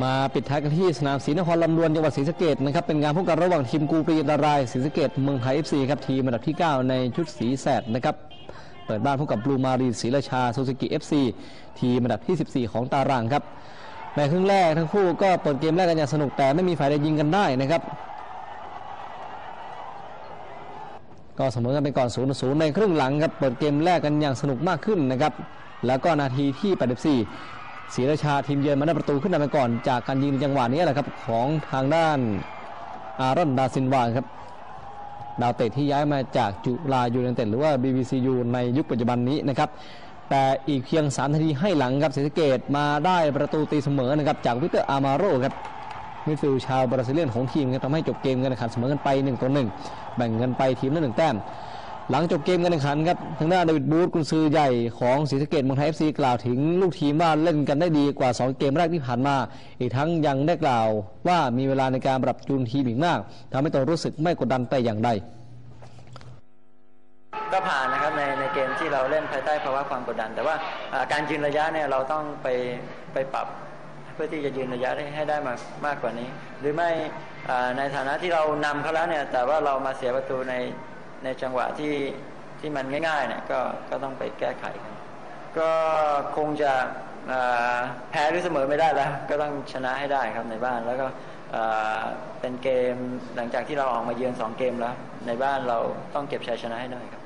มาปิดท้ายกันที่สนามศรีนครลำดวนจังหวัดศรีสะเกดนะครับเป็นงานพบกันระหว่างทีมกูปรีดารายศรีสะเกดเมืองไทยเอฟซีครับทีมอันดับที่ 9 ในชุดสีแสดนะครับเปิดบ้านพบกับบลูมารีศรีราชาซูซูกิเอฟซีทีมอันดับที่ 14 ของตารางครับในครึ่งแรกทั้งคู่ก็เปิดเกมแรกกันอย่างสนุกแต่ไม่มีฝ่ายใดยิงกันได้นะครับก็เสมอกันไปก่อน0ูนย์ในครึ่งหลังครับเปิดเกมแรกกันอย่างสนุกมากขึ้นนะครับแล้วก็นาทีที่ 84 ศรีราชาทีมเยือนมาได้ประตูขึ้นนำไปก่อน จากการยิงจังหวะนี้แหละครับของทางด้านอารอนดาซินวาครับดาวเตะที่ย้ายมาจากจุฬายูเนเต็ดหรือว่า BBCU ในยุคปัจจุบันนี้นะครับ แต่อีกเพียง 3 นาทีให้หลังครับศรีสะเกดมาได้ประตูตีเสมอนะครับจากวิเตอร์อามาโรครับมิดฟิลด์ชาวบราซิเลียนของทีมครับทำให้จบเกมการแข่งขันเสมอกันไป1ต่อ1แบ่งกันไปทีมละหนึ่งแต้ม หลังจบเกมการแข่งขันครับทางด้านเดวิดบูธกุนซือใหญ่ของศรีสะเกดเมืองไทยเอฟซีกล่าวถึงลูกทีมว่าเล่นกันได้ดีกว่า 2 เกมแรกที่ผ่านมา อีกทั้งยังได้กล่าวว่ามีเวลาในการปรับจูนทีมอีกมากทำให้ตนรู้สึกไม่กดดันแต่อย่างใดก็ผ่านนะครับในในเกมที่เราเล่นภายใต้ภาวะความกดดัน แต่ว่าการยืนระยะเนี่ยเราต้องไปไปปรับเพื่อที่จะยืนระยะให้ได้มากมากกว่านี้ หรือไม่ในฐานะที่เรานำเขาแล้วเนี่ยแต่ว่าเรามาเสียประตูใน ในจังหวะที่ที่มันง่ายๆเนี่ยก็ก็ต้องไปแก้ไขกันก็คงจะแพ้หรือเสมอไม่ได้แล้ว ก็ต้องชนะให้ได้ครับในบ้านแล้วก็เป็นเกมหลังจากที่เราออกมาเยือนสองเกมแล้ว ในบ้านเราต้องเก็บชัยชนะให้ได้ครับ